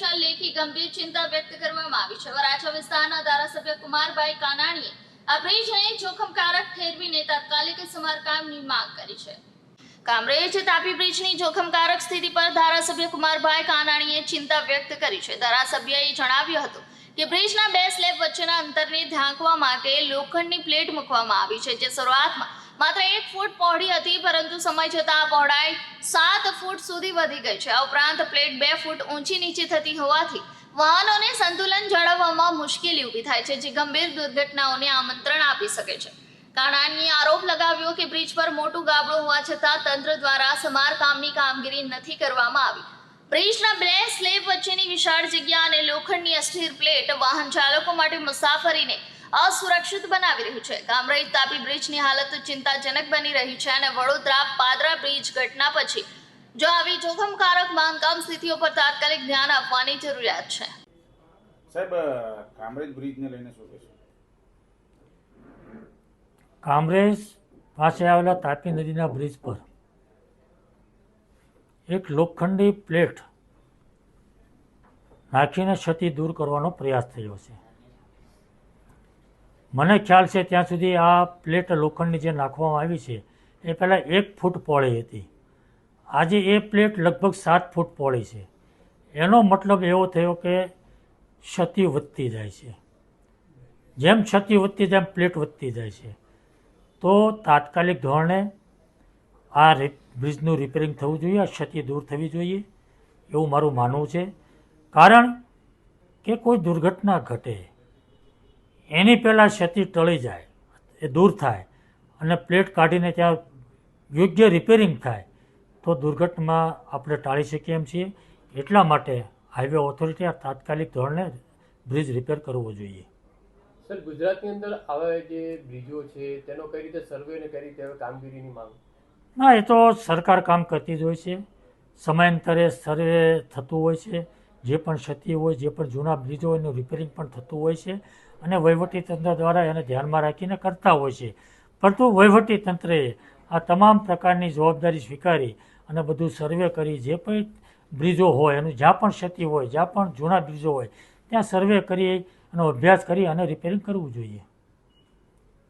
ગંભીર ચિંતા વ્યક્ત કરવામાં આવી છે. વરાછા વિસ્તારના ધારાસભ્ય કુમારભાઈ કાનાણીએ આ બ્રિજને જોખમકારક ઠેરવીને તાત્કાલિક સમારકામની માંગ કરી છે. કામરેજ તાપી બ્રિજની જોખમકારક સ્થિતિ પર ધારાસભ્ય કુમારભાઈ કાનાણીએ ચિંતા વ્યક્ત કરી છે. ધારાસભ્યએ જણાવ્યું હતું કે બ્રિજના બે સ્લેબ વચ્ચેના અંતરને ઢાંકવા માટે લોખંડની પ્લેટ મૂકવામાં આવી છે, જે શરૂઆતમાં માત્ર એક ફૂટ પહોળી હતી, પરંતુ સમય જતાં આ પહોળાઈ સાત ફૂટ સુધી વધી ગઈ છે. આ ઉપરાંત પ્લેટ બે ફૂટ ઊંચી નીચે થતી હોવાથી વાહનોને સંતુલન જાળવવામાં મુશ્કેલી ઊભી થાય છે, જે ગંભીર દુર્ઘટનાઓને આમંત્રણ આપી શકે છે. કાણાની આરોપ લગાવ્યો કે બ્રિજ પર મોટું ગાબડું હોવા છતાં તંત્ર દ્વારા સમારકામની કામગીરી નથી કરવામાં આવી. બ્રિજના બે સ્લેબ વચ્ચેની વિશાળ જગ્યા અને લોખંડની અસ્થિર પ્લેટ વાહન ચાલકો માટે મુસાફરીને અસુરક્ષિત બનાવી રહ્યું છે. કામરેજ તાપી બ્રિજની હાલત ચિંતાજનક બની રહી છે અને વડોદરા પાદરા બ્રિજ ઘટના પછી જો આવી જોખમકારક બાંધકામ સ્થિતિઓ પર તાત્કાલિક ધ્યાન આપવાની જરૂરિયાત છે. સાહેબ કામરેજ બ્રિજને લઈને શું કહેશો? કામરેજ પાસે આવેલા તાપી નદીના બ્રિજ પર એક લોખંડી પ્લેટ નાખીને ક્ષતિ દૂર કરવાનો પ્રયાસ થયો છે. મને ખ્યાલ છે ત્યાં સુધી આ પ્લેટ લોખંડની જે નાખવામાં આવી છે, એ પહેલાં એક ફૂટ પહોળી હતી. આજે એ પ્લેટ લગભગ સાત ફૂટ પહોળી છે. એનો મતલબ એવો થયો કે ક્ષતિ વધતી જાય છે. જેમ ક્ષતિ વધતી તેમ પ્લેટ વધતી જાય છે. તો તાત્કાલિક ધોરણે આ બ્રિજનું રિપેરિંગ થવું જોઈએ, આ ક્ષતિ દૂર થવી જોઈએ, એવું મારું માનવું છે. કારણ કે કોઈ દુર્ઘટના ઘટે એની પહેલાં ક્ષતિ ટળી જાય એ દૂર થાય અને પ્લેટ કાઢીને ત્યાં યોગ્ય રિપેરિંગ થાય તો દુર્ઘટના આપણે ટાળી શકીએ એમ છીએ. એટલા માટે હાઈવે ઓથોરિટી આ તાત્કાલિક ધોરણે બ્રિજ રિપેર કરવો જોઈએ. સર ગુજરાતની અંદર આવા જે બ્રિજો છે તેનો કઈ રીતે સર્વે અને કઈ રીતે કામગીરીની માંગ? ના એ તો સરકાર કામ કરતી જ હોય છે. સમયાંતરે સર્વે થતું હોય છે. જે પણ ક્ષતિ હોય, જે પણ જૂના બ્રિજો હોય, એનું રિપેરિંગ પણ થતું હોય છે અને વહીવટી તંત્ર દ્વારા એને ધ્યાનમાં રાખીને કરતા હોય છે. પરંતુ વહીવટી તંત્રએ આ તમામ પ્રકારની જવાબદારી સ્વીકારી અને બધું સર્વે કરી જે પણ બ્રિજો હોય, એનું જ્યાં પણ ક્ષતિ હોય, જ્યાં પણ જૂના બ્રિજો હોય, ત્યાં સર્વે કરી એનો અભ્યાસ કરી અને રિપેરિંગ કરવું જોઈએ.